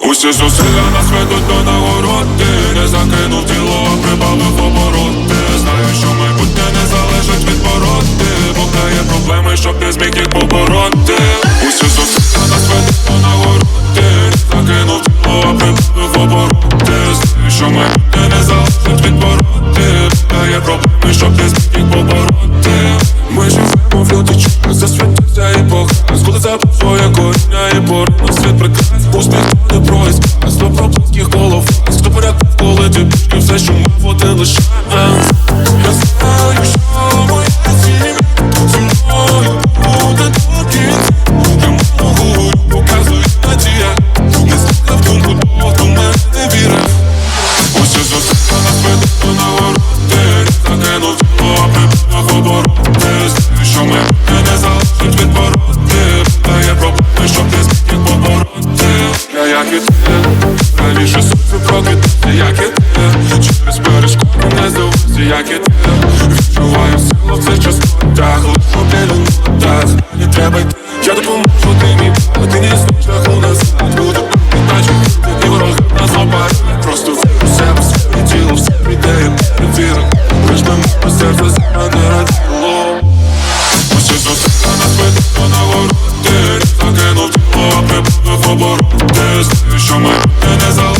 Усі зусилля нас ведуть до нагороди Не закинув тіло, прибавив обороти. Знаю, що майбутнє не залежить від породи. Бог дає проблеми, щоб ти зміг їх побороти. Усі зусилля нас ведуть до нагороди Не закинув тіло, прибавив обороти. Знаю, що майбутнє не залежить від породи. Бог дає проблеми, щоб ти зміг їх побороти. Ми живемо в люті час, засвітився і похас Коли забув своє коріння і поринув світ прекрасний Пусть все, що мав, один лише Я знаю, що моя сім'я зі мною буде до кінця. Я можу, показую надія. Не слухав думку того, хто в мене не вірив Усі зусилля нас ведуть до нагороди закинув тіло, а прибавив обороти Знаю, що ми не залежить від породи Дає проблеми, щоб ти зміг їх побороти Я як і ти, Скоріше сонце прокидати, як і ти Через перешкоду не здавався, як і ти Відчуваю силу в цей час Так, біля нотах Не треба йти, я допоможу, ти мій А ти не існуєш шляху назад Люди пахнуть, наче хити, і вороги нас лопають Просто вір себе, в своє тіло, в себе ідеї перевірок Лиш би моє серце за мене раділо. Ось із нас веде до нагороди Закинув тіло, а прибув в оборот göz Şamar en azal.